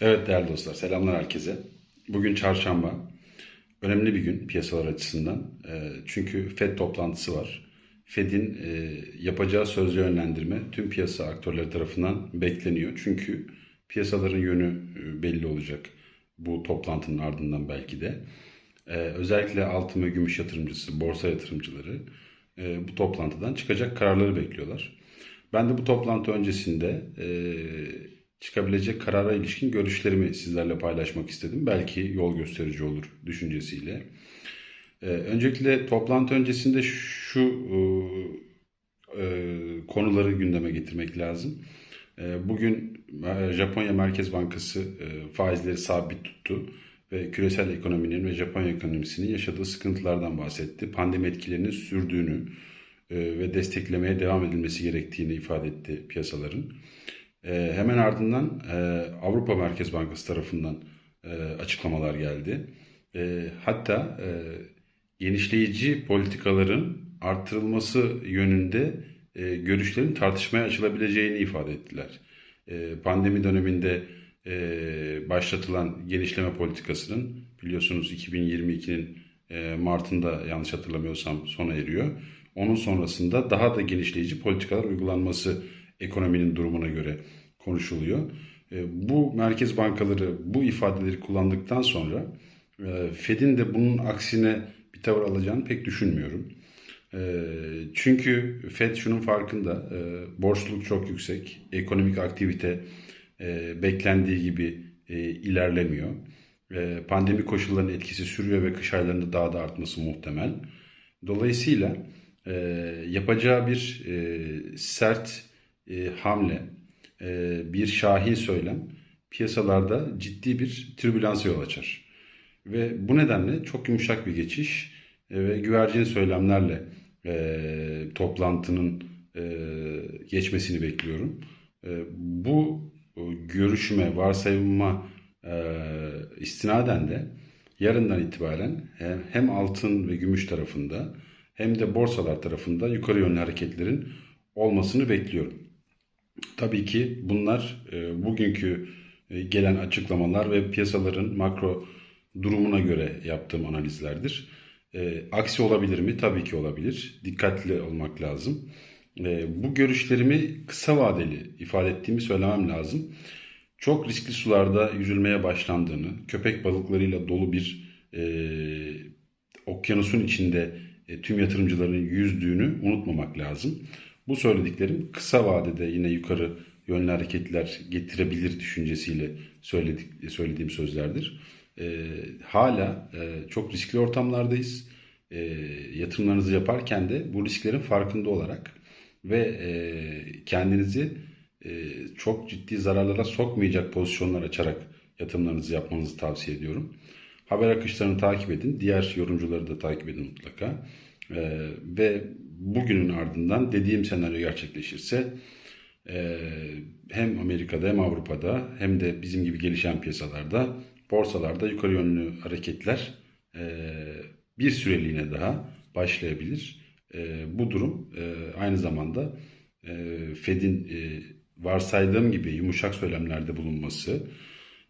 Evet değerli dostlar, selamlar herkese. Bugün çarşamba. Önemli bir gün piyasalar açısından. E, Çünkü FED toplantısı var. FED'in e, yapacağı sözlü yönlendirme tüm piyasa aktörleri tarafından bekleniyor. Çünkü piyasaların yönü e, belli olacak bu toplantının ardından belki de. E, Özellikle altın ve gümüş yatırımcısı, borsa yatırımcıları e, bu toplantıdan çıkacak kararları bekliyorlar. Ben de bu toplantı öncesinde çıkabilecek karara ilişkin görüşlerimi sizlerle paylaşmak istedim. Belki yol gösterici olur düşüncesiyle. E, öncelikle toplantı öncesinde şu e, e, konuları gündeme getirmek lazım. E, bugün e, Japonya Merkez Bankası faizleri sabit tuttu ve küresel ekonominin ve Japonya ekonomisinin yaşadığı sıkıntılardan bahsetti. Pandemi etkilerinin sürdüğünü ve desteklemeye devam edilmesi gerektiğini ifade etti piyasaların. E, hemen ardından e, Avrupa Merkez Bankası tarafından e, açıklamalar geldi. E, hatta e, genişleyici politikaların artırılması yönünde e, görüşlerin tartışmaya açılabileceğini ifade ettiler. E, pandemi döneminde e, başlatılan genişleme politikasının biliyorsunuz 2022'nin e, Mart'ında yanlış hatırlamıyorsam sona eriyor. Onun sonrasında daha da genişleyici politikalar uygulanması ekonominin durumuna göre konuşuluyor. E, Bu merkez bankaları bu ifadeleri kullandıktan sonra e, Fed'in de bunun aksine bir tavır alacağını pek düşünmüyorum. E, Çünkü Fed şunun farkında, borçluluk çok yüksek, ekonomik aktivite beklendiği gibi ilerlemiyor. Pandemi koşullarının etkisi sürüyor ve kış aylarında daha da artması muhtemel. Dolayısıyla yapacağı bir sert e, hamle, e, bir şahin söylem piyasalarda ciddi bir türbülansa yol açar. Ve bu nedenle çok yumuşak bir geçiş e, ve güvercin söylemlerle e, toplantının e, geçmesini bekliyorum. E, bu e, görüşüme, varsayımıma e, istinaden de yarından itibaren hem altın ve gümüş tarafında hem de borsalar tarafında yukarı yönlü hareketlerin olmasını bekliyorum. Tabii ki bunlar e, bugünkü e, gelen açıklamalar ve piyasaların makro durumuna göre yaptığım analizlerdir. E, aksi olabilir mi? Tabii ki olabilir. Dikkatli olmak lazım. Bu görüşlerimi kısa vadeli ifade ettiğimi söylemem lazım. Çok riskli sularda yüzülmeye başlandığını, köpek balıklarıyla dolu bir e, okyanusun içinde e, tüm yatırımcıların yüzdüğünü unutmamak lazım. Bu söylediklerim kısa vadede yine yukarı yönlü hareketler getirebilir düşüncesiyle söyledik, söylediğim sözlerdir. E, hala e, çok riskli ortamlardayız. E, yatırımlarınızı yaparken de bu risklerin farkında olarak ve e, kendinizi e, çok ciddi zararlara sokmayacak pozisyonlar açarak yatırımlarınızı yapmanızı tavsiye ediyorum. Haber akışlarını takip edin. Diğer yorumcuları da takip edin mutlaka. E, ve bugünün ardından dediğim senaryo gerçekleşirse e, hem Amerika'da hem Avrupa'da hem de bizim gibi gelişen piyasalarda borsalarda yukarı yönlü hareketler e, bir süreliğine daha başlayabilir. E, bu durum e, aynı zamanda e, Fed'in e, varsaydığım gibi yumuşak söylemlerde bulunması,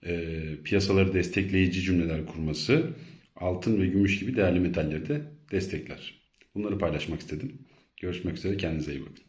e, piyasaları destekleyici cümleler kurması, altın ve gümüş gibi değerli metalleri de destekler. Bunları paylaşmak istedim. Görüşmek üzere, kendinize iyi bakın.